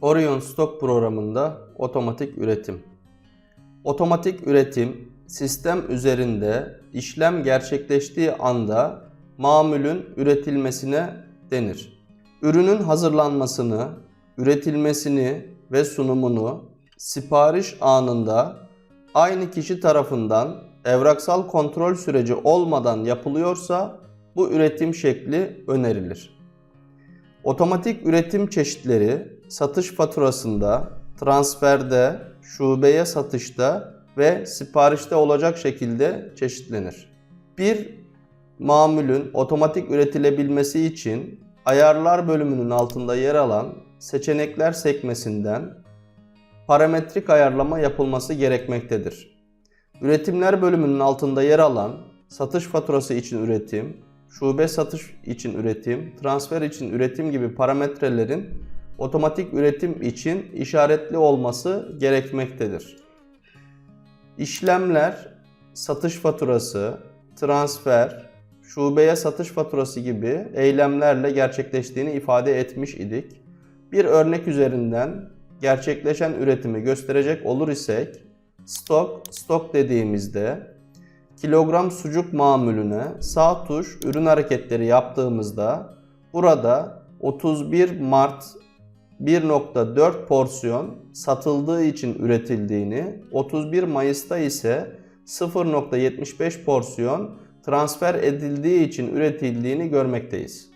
Orion Stok programında otomatik üretim. Otomatik üretim sistem üzerinde işlem gerçekleştiği anda mamulün üretilmesine denir. Ürünün hazırlanmasını, üretilmesini ve sunumunu sipariş anında aynı kişi tarafından evraksal kontrol süreci olmadan yapılıyorsa bu üretim şekli önerilir. Otomatik üretim çeşitleri satış faturasında, transferde, şubeye satışta ve siparişte olacak şekilde çeşitlenir. Bir mamulün otomatik üretilebilmesi için ayarlar bölümünün altında yer alan seçenekler sekmesinden parametrik ayarlama yapılması gerekmektedir. Üretimler bölümünün altında yer alan satış faturası için üretim, şube satış için üretim, transfer için üretim gibi parametrelerin otomatik üretim için işaretli olması gerekmektedir. İşlemler satış faturası, transfer, şubeye satış faturası gibi eylemlerle gerçekleştiğini ifade etmiş idik. Bir örnek üzerinden gerçekleşen üretimi gösterecek olur isek, stok, stok dediğimizde kilogram sucuk mamulüne sağ tuş ürün hareketleri yaptığımızda burada 31 Mart 1.4 porsiyon satıldığı için üretildiğini, 31 Mayıs'ta ise 0.75 porsiyon transfer edildiği için üretildiğini görmekteyiz.